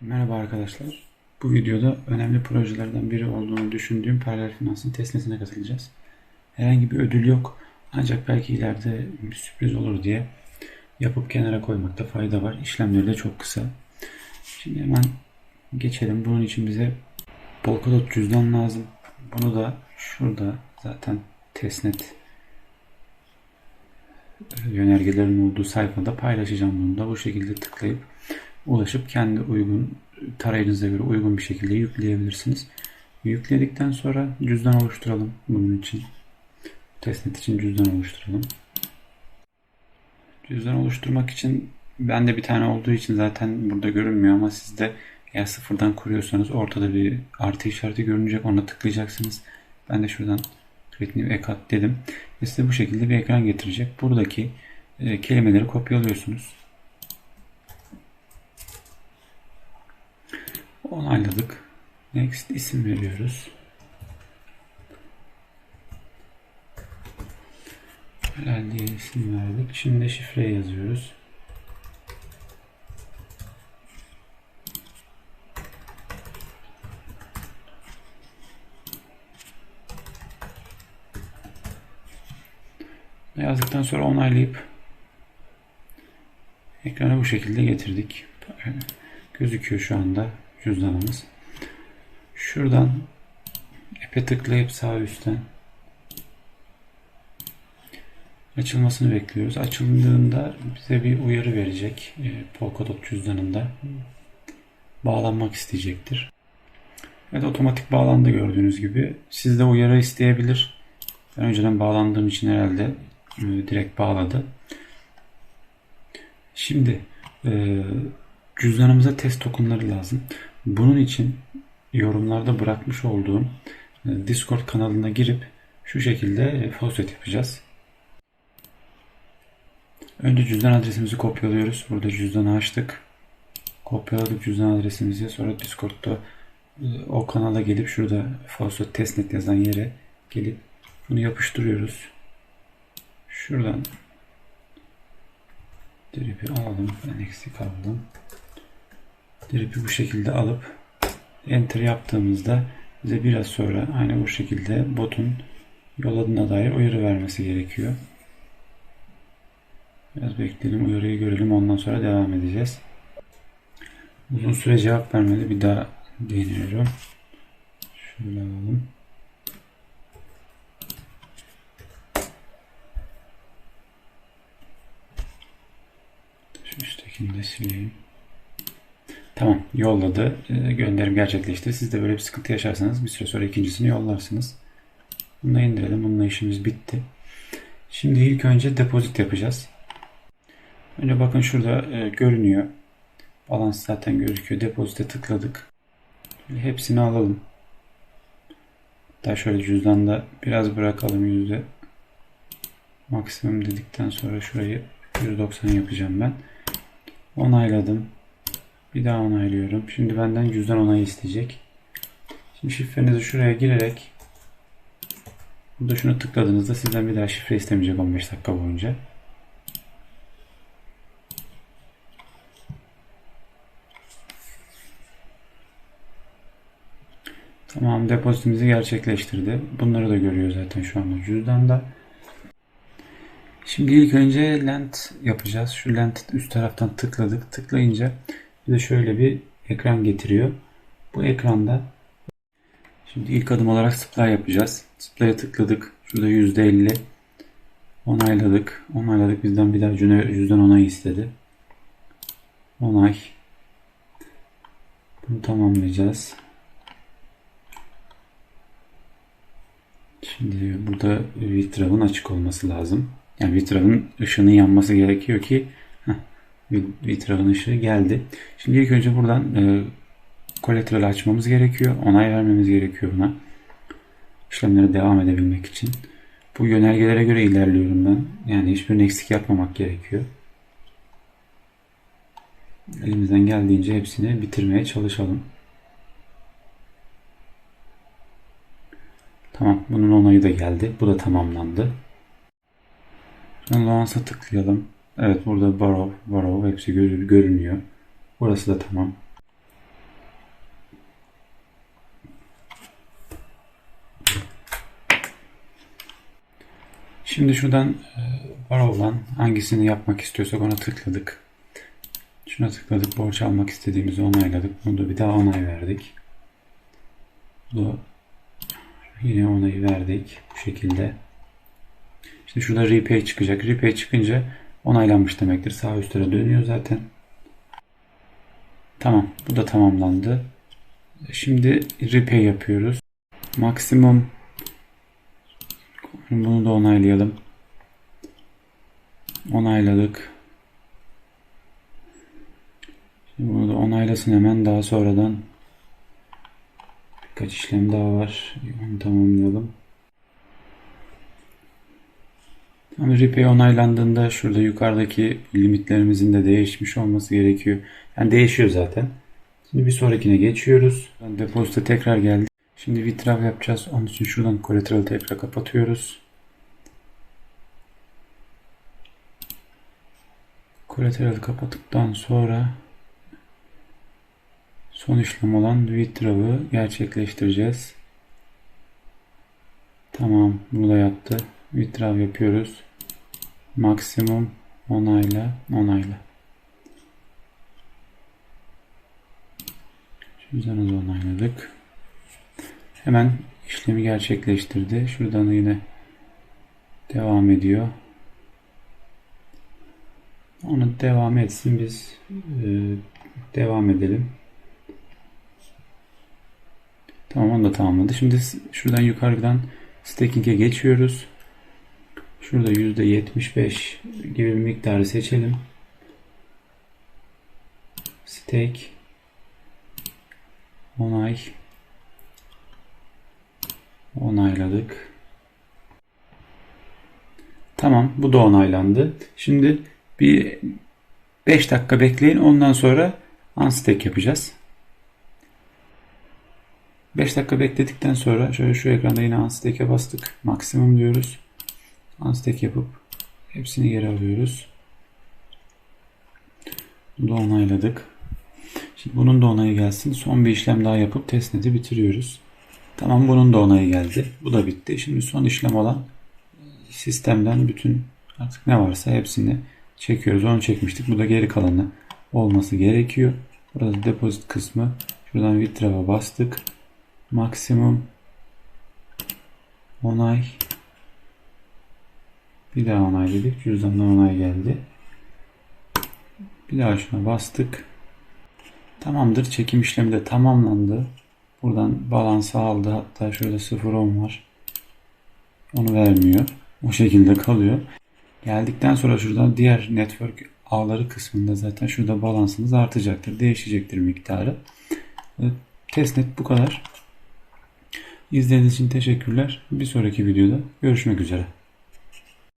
Merhaba arkadaşlar. Bu videoda önemli projelerden biri olduğunu düşündüğüm paralel finansın testnesine katılacağız. Herhangi bir ödül yok. Ancak belki ileride bir sürpriz olur diye yapıp kenara koymakta fayda var. İşlemleri de çok kısa. Şimdi hemen geçelim. Bunun için bize Polkadot cüzdan lazım. Bunu da şurada zaten testnet yönergelerin olduğu sayfada paylaşacağım bunu da bu şekilde tıklayıp ulaşıp kendi uygun tarayıcınıza göre uygun bir şekilde yükleyebilirsiniz. Yükledikten sonra cüzdan oluşturalım bunun için. Testnet için cüzdan oluşturalım. Cüzdan oluşturmak için bende bir tane olduğu için zaten burada görünmüyor ama sizde eğer sıfırdan kuruyorsanız ortada bir artı işareti görünecek. Ona tıklayacaksınız. Ben de şuradan Create New Account dedim. Ve size bu şekilde bir ekran getirecek. Buradaki e, kelimeleri kopyalıyorsunuz. Onayladık. Next isim veriyoruz. Helal diye isim verdik. Şimdi şifreyi yazıyoruz. Yazdıktan sonra onaylayıp ekrana bu şekilde getirdik. Gözüküyor şu anda cüzdanımız. Şuradan epe tıklayıp sağ üstten açılmasını bekliyoruz. Açıldığında bize bir uyarı verecek. E, Polkadot cüzdanında bağlanmak isteyecektir. Evet otomatik bağlandı gördüğünüz gibi. Sizde uyarı isteyebilir. Ben önceden bağlandığım için herhalde e, direkt bağladı. Şimdi e, cüzdanımıza test tokenları lazım. Bunun için yorumlarda bırakmış olduğum e, Discord kanalına girip şu şekilde faucet yapacağız. Önce cüzdan adresimizi kopyalıyoruz. Burada cüzdanı açtık. Kopyaladık cüzdan adresimizi. Sonra Discord'da e, o kanala gelip şurada faucet testnet yazan yere gelip bunu yapıştırıyoruz. Şuradan dripi aldım. Ben eksik aldım. Dripi bu şekilde alıp enter yaptığımızda bize biraz sonra aynı bu şekilde botun yolladığına dair uyarı vermesi gerekiyor. Biraz bekleyelim uyarıyı görelim ondan sonra devam edeceğiz. Uzun süre cevap vermedi. Bir daha deniyorum. Şöyle alalım. Şu üsttekini de sileyim. Tamam yolladı. Ee, gönderim gerçekleşti. Siz de böyle bir sıkıntı yaşarsanız bir süre sonra ikincisini yollarsınız. Bunu da indirelim. Bununla işimiz bitti. Şimdi ilk önce depozit yapacağız. Önce bakın şurada e, görünüyor. Balans zaten gözüküyor. Depozite tıkladık. Şimdi hepsini alalım. Hatta şöyle cüzdanda biraz bırakalım yüzde. Maksimum dedikten sonra şurayı 190 yapacağım ben. Onayladım. Bir daha onaylıyorum. Şimdi benden cüzdan onayı isteyecek. Şimdi şifrenizi şuraya girerek burada şunu tıkladığınızda sizden bir daha şifre istemeyecek 15 dakika boyunca. Tamam depozitimizi gerçekleştirdi. Bunları da görüyor zaten şu anda cüzdanda. Şimdi ilk önce lent yapacağız. Şu lent üst taraftan tıkladık. Tıklayınca bize şöyle bir ekran getiriyor. Bu ekranda şimdi ilk adım olarak supply yapacağız. Supply'a tıkladık. Şurada %50 onayladık. Onayladık. Bizden bir daha cüzdan onayı istedi. Onay. Bunu tamamlayacağız. Şimdi burada Vitrav'ın açık olması lazım. Yani Vitrav'ın ışığının yanması gerekiyor ki Vitrav'ın ışığı geldi. Şimdi ilk önce buradan e, kolateral açmamız gerekiyor. Onay vermemiz gerekiyor buna. İşlemlere devam edebilmek için. Bu yönergelere göre ilerliyorum ben. Yani hiçbirini eksik yapmamak gerekiyor. Elimizden geldiğince hepsini bitirmeye çalışalım. Tamam. Bunun onayı da geldi. Bu da tamamlandı. Şimdi Launch'a tıklayalım. Evet burada Barov, Barov hepsi görünüyor. Burası da tamam. Şimdi şuradan e, var olan hangisini yapmak istiyorsak ona tıkladık. Şuna tıkladık. Borç almak istediğimizi onayladık. Bunu da bir daha onay verdik. Bu yine onayı verdik. Bu şekilde. Şimdi şurada repay çıkacak. Repay çıkınca onaylanmış demektir. Sağ üstlere dönüyor zaten. Tamam. Bu da tamamlandı. Şimdi repay yapıyoruz. Maksimum bunu da onaylayalım. Onayladık. Şimdi bunu da onaylasın hemen daha sonradan birkaç işlem daha var. Onu tamamlayalım. Ama repay onaylandığında şurada yukarıdaki limitlerimizin de değişmiş olması gerekiyor. Yani değişiyor zaten. Şimdi bir sonrakine geçiyoruz. Depozito tekrar geldi. Şimdi withdraw yapacağız. Onun için şuradan collateral tekrar kapatıyoruz. Collateral kapattıktan sonra son işlem olan withdraw'ı gerçekleştireceğiz. Tamam bunu da yaptı. Withdraw yapıyoruz. Maksimum onayla onayla. Da onayladık. Hemen işlemi gerçekleştirdi. Şuradan yine devam ediyor. Onu devam etsin biz e, devam edelim. Tamam onu da tamamladı. Şimdi şuradan yukarıdan staking'e geçiyoruz. Şurada %75 gibi bir miktarı seçelim. Stake onay onayladık. Tamam bu da onaylandı. Şimdi bir 5 dakika bekleyin ondan sonra unstake yapacağız. 5 dakika bekledikten sonra şöyle şu ekranda yine unstake'e bastık. Maksimum diyoruz. Unstake yapıp hepsini geri alıyoruz. Bunu da onayladık. Şimdi bunun da onayı gelsin. Son bir işlem daha yapıp testnet'i bitiriyoruz. Tamam bunun da onayı geldi. Bu da bitti. Şimdi son işlem olan sistemden bütün artık ne varsa hepsini çekiyoruz. Onu çekmiştik. Bu da geri kalanı olması gerekiyor. Burada depozit kısmı. Şuradan withdraw'a bastık. Maksimum onay bir daha onay dedik. Cüzdandan onay geldi. Bir daha şuna bastık. Tamamdır. Çekim işlemi de tamamlandı. Buradan balansı aldı. Hatta şöyle 0.10 var. Onu vermiyor. O şekilde kalıyor. Geldikten sonra şuradan diğer network ağları kısmında zaten şurada balansınız artacaktır. Değişecektir miktarı. Testnet bu kadar. İzlediğiniz için teşekkürler. Bir sonraki videoda görüşmek üzere.